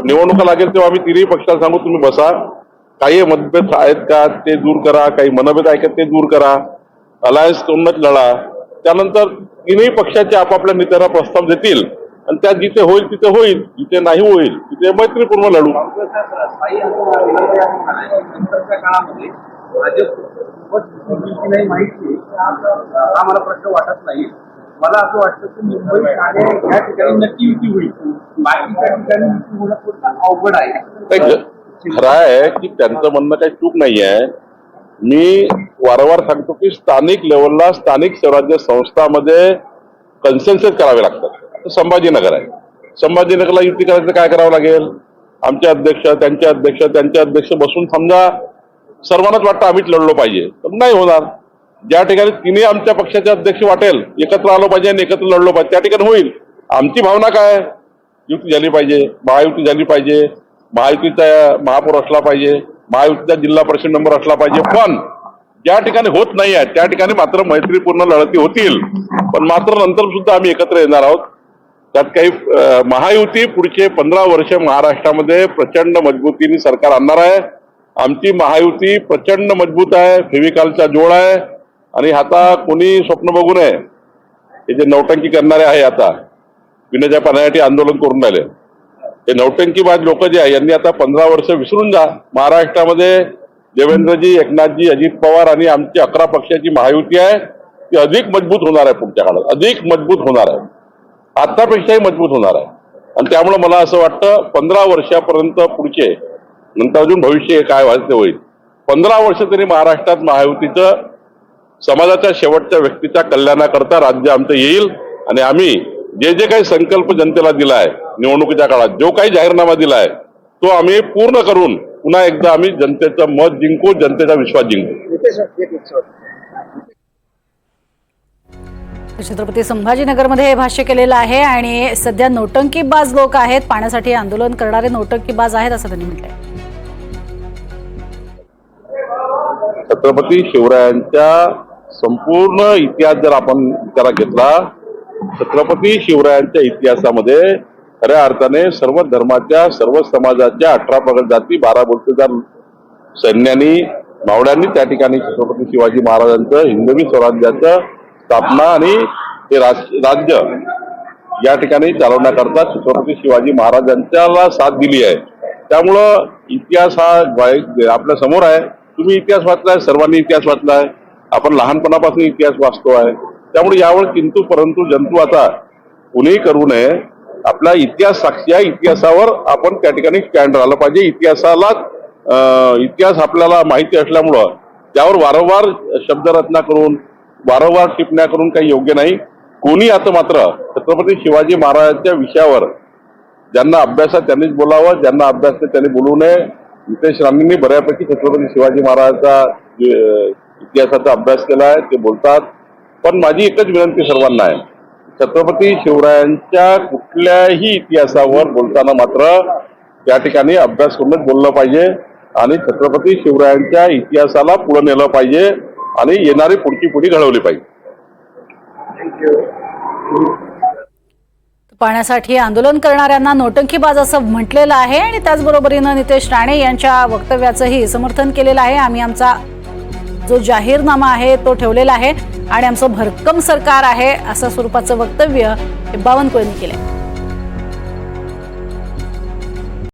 पण निवडणुका लागेल तेव्हा आम्ही तिन्ही पक्षाला सांगू तुम्ही बसा. काही मतभेद आहेत का ते दूर करा. काही मनभेद आहेत का ते दूर करा. अलायन्स करूनच लढा. त्यानंतर तिन्ही पक्षाचे आपापल्या नेत्यांना प्रस्ताव देतील. आणि त्यात जिथे होईल तिथे होईल. जिथे नाही होईल तिथे मैत्रीपूर्ण लढू. काळामध्ये माहिती. प्रश्न वाटत नाही. मला असं वाटतं की मुंबई ठाणे या ठिकाणी नक्की युती होईल. बाकीच्या ठिकाणी युती होणं थोडं अवघड आहे. खरं आहे की त्यांचं म्हणणं काही चूक नाही आहे मी वारंवार सांगतो की स्थानिक लेवलला स्थानिक स्वराज्य संस्थामध्ये कन्सेन्सेस करावे लागतात. संभाजीनगर आहे. संभाजीनगरला युती करायचं काय करावं लागेल? आमचे अध्यक्ष त्यांचे अध्यक्ष त्यांचे अध्यक्ष बसून समजा सर्वांनाच वाटतं आम्हीच लढलो पाहिजे. तर नाही होणार. ज्या ठिकाणी तिन्ही आमच्या पक्षाचे अध्यक्ष वाटेल एकत्र आलो पाहिजे आणि एकत्र लढलो पाहिजे त्या ठिकाणी होईल. आमची भावना काय? युती झाली पाहिजे महायुती झाली पाहिजे महायुतीचा महापौर असला पाहिजे महायुतीचा जिल्हा परिषद नंबर असला पाहिजे. पण ज्या ठिकाणी होत नाही आहे त्या ठिकाणी मात्र मैत्रीपूर्ण लढती होतील. पण मात्र नंतर सुद्धा आम्ही एकत्र येणार आहोत. त्यात काही महायुती पुढचे पंधरा वर्ष महाराष्ट्रामध्ये प्रचंड मजबूतीने सरकार आणणार आहे. आमची महायुती प्रचंड मजबूत आहे. फेविकालचा जोड आहे. आणि आता कोणी स्वप्न बघू नये. हे जे नौटंकी करणारे आहे आता पिण्याच्या पाण्यासाठी आंदोलन करून राहिले. हे नौटंकीबाज लोक जे आहे यांनी आता पंधरा वर्ष विसरून जा. महाराष्ट्रामध्ये देवेंद्रजी एकनाथजी अजित पवार आणि आमची अकरा पक्षाची महायुती आहे ती अधिक मजबूत होणार आहे पुढच्या काळात. अधिक मजबूत होणार आहे. आतापेक्षाही मजबूत होणार आहे. आणि त्यामुळे मला असं वाटतं पंधरा वर्षापर्यंत पुढचे नंतर अजून भविष्य काय व्हायचं ते होईल. पंधरा वर्ष तरी महाराष्ट्रात महायुतीचं समाजाच्या शेवटच्या व्यक्तीच्या कल्याणाकरता राज्य आमचं येईल आणि आम्ही जे जे काही संकल्प जनतेला दिलाय निवडणुकीच्या काळात जो काही जाहीरनामा दिलाय तो आम्ही पूर्ण करून पुन्हा एकदा आम्ही जनतेचं मत जिंकू जनतेचा विश्वास जिंकू. छत्रपती संभाजीनगरमध्ये हे भाष्य केलेलं आहे आणि सध्या नोटंकीबाज लोक आहेत पाण्यासाठी आंदोलन करणारे नोटंकीबाज आहेत असं त्यांनी म्हटलंय. छत्रपती शिवरायांच्या संपूर्ण इतिहास जर आपण विचारात घेतला छत्रपती शिवरायांच्या इतिहासामध्ये खऱ्या अर्थाने सर्व धर्माच्या सर्व समाजाच्या अठरा प्रगत जाती बारा बोलतेदार सैन्यांनी मावळ्यांनी त्या ठिकाणी छत्रपती शिवाजी महाराजांचं हिंदवी स्वराज्याचं स्थापना आणि हे राज- राज्य या ठिकाणी चालवण्याकरता छत्रपती शिवाजी महाराजांच्याला साथ दिली आहे. त्यामुळं इतिहास हा आपल्यासमोर आहे. तुम्ही इतिहास वाचलाय सर्वांनी इतिहास वाचलाय. आपण लहानपणापासून इतिहास वाचतो आहे त्यामुळे यावर किंतू परंतु जंतू आता कुणीही करू नये. आपला इतिहास साक्षी आहे. इतिहासावर आपण त्या ठिकाणी स्टँड राहिलं पाहिजे. इतिहासाला इतिहास आपल्याला माहिती असल्यामुळं त्यावर वारंवार शब्दरचना करून वारंवार टिपण्या करून काही योग्य नाही. कोणी आता मात्र छत्रपती शिवाजी महाराजांच्या विषयावर ज्यांना अभ्यास आहे त्यांनीच बोलावं. ज्यांना अभ्यास नाही त्यांनी बोलू नये. नितेश राणेंनी बऱ्यापैकी छत्रपती शिवाजी महाराजांचा जे, इतिहासाचा अभ्यास केला आहे ते बोलतात. पण माझी एकच विनंती सर्वांना आहे. छत्रपती शिवरायांच्या कुठल्याही इतिहासावर बोलताना मात्र त्या ठिकाणी अभ्यास करूनच बोललं पाहिजे आणि छत्रपती शिवरायांच्या इतिहासाला पुढे नेलं पाहिजे आणि येणारी पुढची पुढी घडवली पाहिजे. पाण्यासाठी आंदोलन करणाऱ्यांना नोटंकीबाज असं म्हटलेलं आहे आणि त्याचबरोबरीनं नितेश राणे यांच्या वक्तव्याचंही समर्थन केलेलं आहे. आम्ही आमचा जो जाहीरनामा आहे तो ठेवलेला आहे आणि आमचं भरकम सरकार आहे असं स्वरूपाचं वक्तव्य हे बावनकुळेंनी आहे